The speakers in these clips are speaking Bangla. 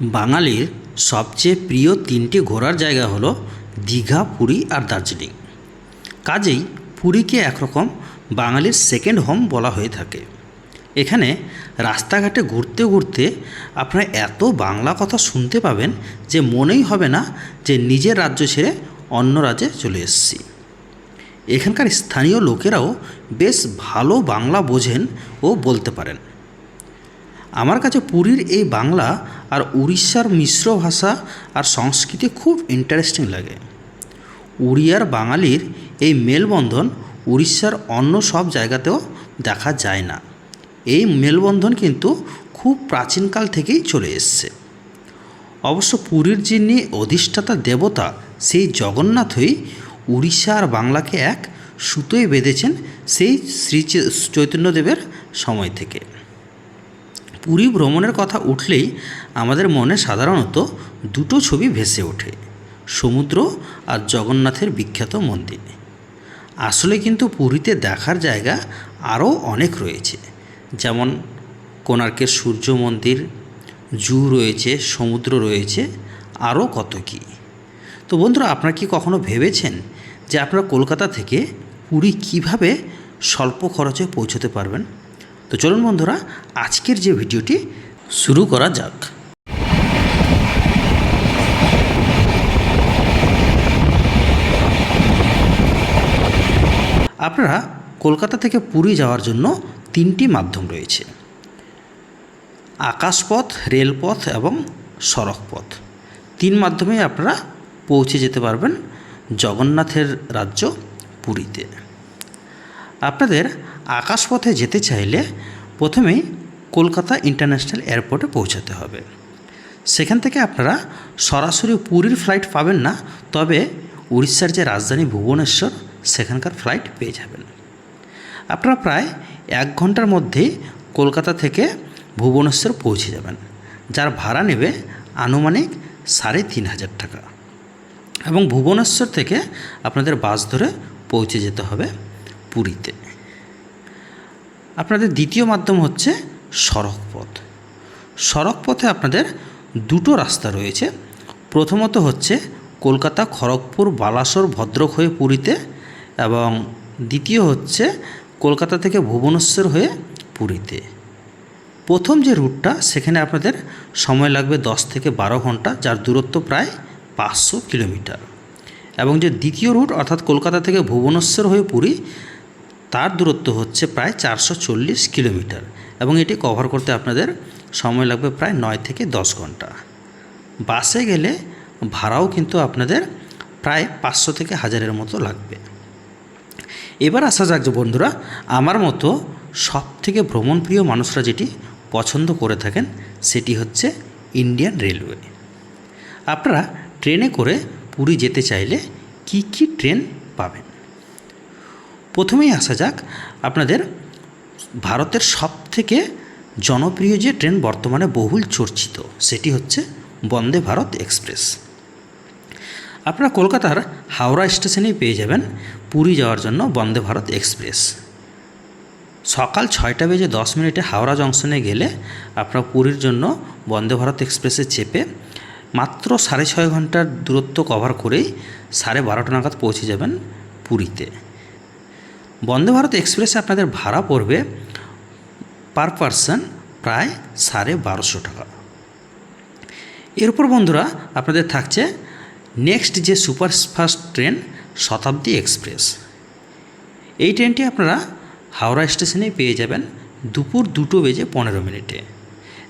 বাঙালির সবচেয়ে প্রিয় তিনটি ঘোরার জায়গা হলো দীঘা, পুরী আর দার্জিলিং। কাজেই পুরীকে একরকম বাঙালির সেকেন্ড হোম বলা হয়ে থাকে। এখানে রাস্তাঘাটে ঘুরতে ঘুরতে আপনারা এত বাংলা কথা শুনতে পাবেন যে মনেই হবে না যে নিজের রাজ্য ছেড়ে অন্য রাজ্যে চলে এসেছি। এখানকার স্থানীয় লোকেরাও বেশ ভালো বাংলা বোঝেন ও বলতে পারেন। আমার কাছে পুরীর এই বাংলা আর উড়িষ্যার মিশ্র ভাষা আর সংস্কৃতি খুব ইন্টারেস্টিং লাগে। উড়িয়ার বাঙালির এই মেলবন্ধন উড়িষ্যার অন্য সব জায়গাতেও দেখা যায় না। এই মেলবন্ধন কিন্তু খুব প্রাচীনকাল থেকেই চলে এসছে। অবশ্য পুরীর যিনি অধিষ্ঠাতা দেবতা, সেই জগন্নাথই উড়িষ্যা আর বাংলাকে এক সুতোয় বেঁধেছেন সেই শ্রী চৈতন্যদেবের সময় থেকে। পুরী ভ্রমণের কথা উঠলেই আমাদের মনে সাধারণত দুটো ছবি ভেসে ওঠে, সমুদ্র আর জগন্নাথের বিখ্যাত মন্দির। আসলে কিন্তু পুরীতে দেখার জায়গা আরও অনেক রয়েছে, যেমন কোণার্কের সূর্য মন্দির, জু রয়েছে, সমুদ্র রয়েছে, আরও কত কী। তো বন্ধুরা, আপনারা কি কখনো ভেবেছেন যে আপনারা কলকাতা থেকে পুরী কীভাবে স্বল্প খরচে পৌঁছতে পারবেন? তো চলুন বন্ধুরা, আজকের যে ভিডিওটি শুরু করা যাক। আপনারা কলকাতা থেকে পুরী যাওয়ার জন্য তিনটি মাধ্যম রয়েছে। আকাশপথ, রেলপথ এবং সড়কপথ। তিন মাধ্যমে আপনারা পৌঁছে যেতে পারবেন জগন্নাথের রাজ্য পুরীতে। আপনাদের আকাশপথে যেতে চাইলে প্রথমেই কলকাতা ইন্টারন্যাশনাল এয়ারপোর্টে পৌঁছাতে হবে। সেখান থেকে আপনারা সরাসরি পুরীর ফ্লাইট পাবেন না, তবে উড়িষ্যার যে রাজধানী ভুবনেশ্বর, সেখানকার ফ্লাইট পেয়ে যাবেন। আপনারা প্রায় এক ঘণ্টার মধ্যেই কলকাতা থেকে ভুবনেশ্বর পৌঁছে যাবেন, যার ভাড়া নেবে আনুমানিক সাড়ে তিন হাজার টাকা। এবং ভুবনেশ্বর থেকে আপনাদের বাস ধরে পৌঁছে যেতে হবে পুরীতে। আপনাদের দ্বিতীয় মাধ্যম হচ্ছে সড়ক পথ সড়ক পথে আপনাদের দুটো রাস্তা রয়েছে। প্রথমত হচ্ছে কলকাতা খড়গপুর বালাসোর ভদ্রক হয়ে পুরীতে এবং দ্বিতীয় হচ্ছে কলকাতা থেকে ভুবনেশ্বর হয়ে পুরীতে। প্রথম যে রুটটা, সেখানে আপনাদের সময় লাগবে দশ থেকে বারো ঘণ্টা, যার দূরত্ব প্রায় পাঁচশো কিলোমিটার। এবং যে দ্বিতীয় রুট, অর্থাৎ কলকাতা থেকে ভুবনেশ্বর হয়ে পুরী তার দূরত্ব হচ্ছে প্রায় চারশো চল্লিশ কিলোমিটার এবং এটি কভার করতে আপনাদের সময় লাগবে প্রায় নয় থেকে দশ ঘণ্টা। বাসে গেলে ভাড়াও কিন্তু আপনাদের প্রায় পাঁচশো থেকে হাজারের মতো লাগবে। এবার আসা যাক যে বন্ধুরা, আমার মতো সব থেকে ভ্রমণপ্রিয় মানুষরা যেটি পছন্দ করে থাকেন সেটি হচ্ছে ইন্ডিয়ান রেলওয়ে। আপনারা ট্রেনে করে পুরী যেতে চাইলে কি কি ট্রেন পাবেন? প্রথমেই আসা যাক আপনাদের ভারতের সব থেকে জনপ্রিয় যে ট্রেন বর্তমানে বহুল চর্চিত, সেটি হচ্ছে বন্দে ভারত এক্সপ্রেস। আপনারা কলকাতার হাওড়া স্টেশনেই পেয়ে যাবেন পুরী যাওয়ার জন্য বন্দে ভারত এক্সপ্রেস। সকাল ছয়টা বেজে দশ মিনিটে হাওড়া জংশনে গেলে আপনারা পুরীর জন্য বন্দে ভারত এক্সপ্রেসে চেপে মাত্র সাড়ে ছয় ঘণ্টার দূরত্ব কভার করেই সাড়ে বারোটা নাগাদ পৌঁছে যাবেন পুরীতে। বন্দে ভারত এক্সপ্রেসে আপনাদের ভাড়া পড়বে পার পারসন প্রায় সাড়ে বারোশো টাকা। এরপর বন্ধুরা, আপনাদের থাকছে নেক্সট যে সুপারফাস্ট ট্রেন, শতাব্দী এক্সপ্রেস। এই ট্রেনটি আপনারা হাওড়া স্টেশনে পেয়ে যাবেন দুপুর দুটো বেজে পনেরো মিনিটে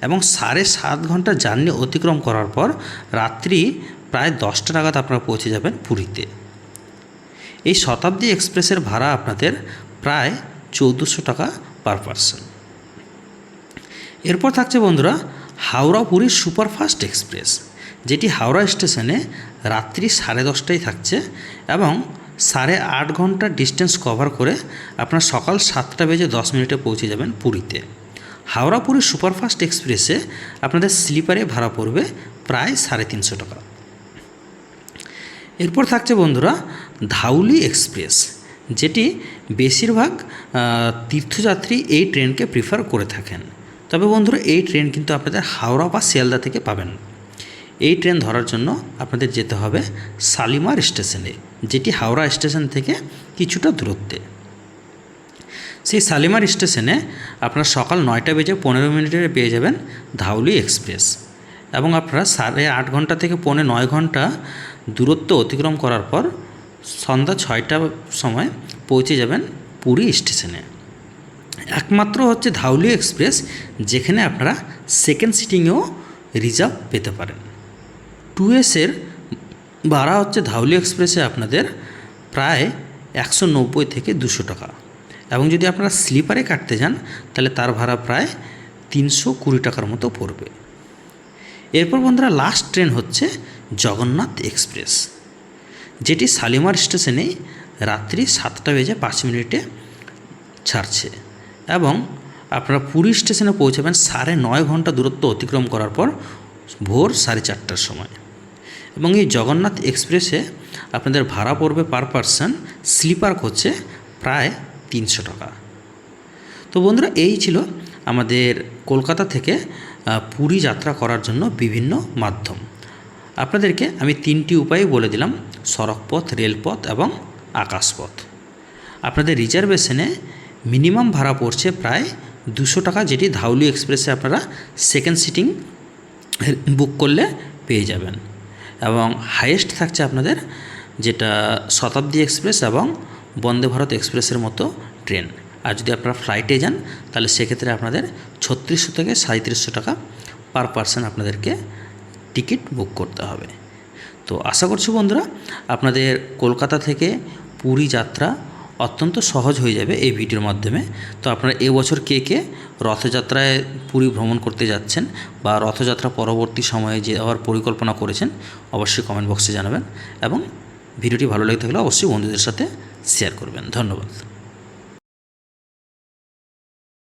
এবং সাড়ে সাত ঘণ্টা জার্নি অতিক্রম করার পর রাত্রি প্রায় দশটা নাগাদ আপনারা পৌঁছে যাবেন পুরীতে। এই শতাব্দী এক্সপ্রেসের ভাড়া আপনাদের প্রায় চৌদ্দশো টাকা পার পারসন এরপর থাকছে বন্ধুরা, হাওড়া পুরী সুপারফাস্ট এক্সপ্রেস, যেটি হাওড়া স্টেশনে রাত্রি সাড়ে দশটায় থাকছে এবং সাড়ে আট ঘণ্টা ডিস্টেন্স কভার করে আপনার সকাল সাতটা বেজে দশ মিনিটে পৌঁছে যাবেন পুরীতে। হাওড়া পুরী সুপারফাস্ট এক্সপ্রেসে আপনাদের স্লিপারে ভাড়া পড়বে প্রায় সাড়ে তিনশো টাকা। এরপর থাকছে বন্ধুরা ধাউলি এক্সপ্রেস, যেটি বেশিরভাগ তীর্থযাত্রী এই ট্রেনকে প্রিফার করে থাকেন। তবে বন্ধুরা এই ট্রেন কিন্তু আপনাদের হাওড়া বা শিয়ালদা থেকে পাবেন। এই ট্রেন ধরার জন্য আপনাদের যেতে হবে শালিমার স্টেশনে, যেটি হাওড়া স্টেশন থেকে কিছুটা দূরত্বে। সেই শালিমার স্টেশনে আপনারা সকাল নয়টা বেজে পনেরো মিনিটে পেয়ে যাবেন ধাউলি এক্সপ্রেস। এবং আপনারা সাড়ে আট ঘণ্টা থেকে পৌনে নয় ঘণ্টা দূরত্ব অতিক্রম করার পর সন্ধ্যা ছয়টার সময় পৌঁছে যাবেন পুরী স্টেশনে। একমাত্র হচ্ছে ধাউলি এক্সপ্রেস, যেখানে আপনারা সেকেন্ড সিটিংয়েও রিজার্ভ পেতে পারেন। টু এসের ভাড়া হচ্ছে ধাউলি এক্সপ্রেসে আপনাদের প্রায় একশো নব্বই থেকে দুশো টাকা। এবং যদি আপনারা স্লিপারে কাটতে যান, তাহলে তার ভাড়া প্রায় তিনশো কুড়ি টাকার মতো পড়বে। এরপর বন্ধুরা লাস্ট ট্রেন হচ্ছে জগন্নাথ এক্সপ্রেস যেটি শালিমার স্টেশনে রাত্রি সাতটা বেজে পাঁচ মিনিটে ছাড়ছে এবং আপনারা পুরী স্টেশনে পৌঁছাবেন সাড়ে নয় ঘণ্টা দূরত্ব অতিক্রম করার পর ভোর সাড়ে চারটার সময়। এবং এই জগন্নাথ এক্সপ্রেসে আপনাদের ভাড়া পড়বে পার পারসন স্লিপার হচ্ছে প্রায় তিনশো টাকা। তো বন্ধুরা এই ছিল আমাদের কলকাতা থেকে পুরী যাত্রা করার জন্য বিভিন্ন মাধ্যম। আপনাদেরকে আমি তিনটি উপায় বলে দিলাম, সড়কপথ, রেলপথ এবং আকাশপথ। আপনাদের রিজার্ভেশনে মিনিমাম ভাড়া পড়ছে প্রায় দুশো টাকা, যেটি ধাউলি এক্সপ্রেসে আপনারা সেকেন্ড সিটিং বুক করলে পেয়ে যাবেন। এবং হাইয়েস্ট থাকছে আপনাদের যেটা শতাব্দী এক্সপ্রেস এবং বন্দে ভারত এক্সপ্রেসের মতো ট্রেন। আর যদি আপনারা ফ্লাইটে যান, তাহলে সেক্ষেত্রে আপনাদের ছত্রিশশো থেকে সাঁত্রিশশো টাকা পার পার্সন আপনাদেরকে টিকিট বুক করতে হবে। তো আশা করছি বন্ধুরা, আপনাদের কলকাতা থেকে পুরী যাত্রা অত্যন্ত সহজ হয়ে যাবে এই ভিডিওর মাধ্যমে। তো আপনারা এবছর কে কে রথযাত্রায় পুরী ভ্রমণ করতে যাচ্ছেন বা রথযাত্রা পরবর্তী সময়ে যাওয়ার পরিকল্পনা করেছেন, অবশ্যই কমেন্ট বক্সে জানাবেন এবং ভিডিওটি ভালো লেগে থাকলে অবশ্যই বন্ধুদের সাথে শেয়ার করবেন। ধন্যবাদ।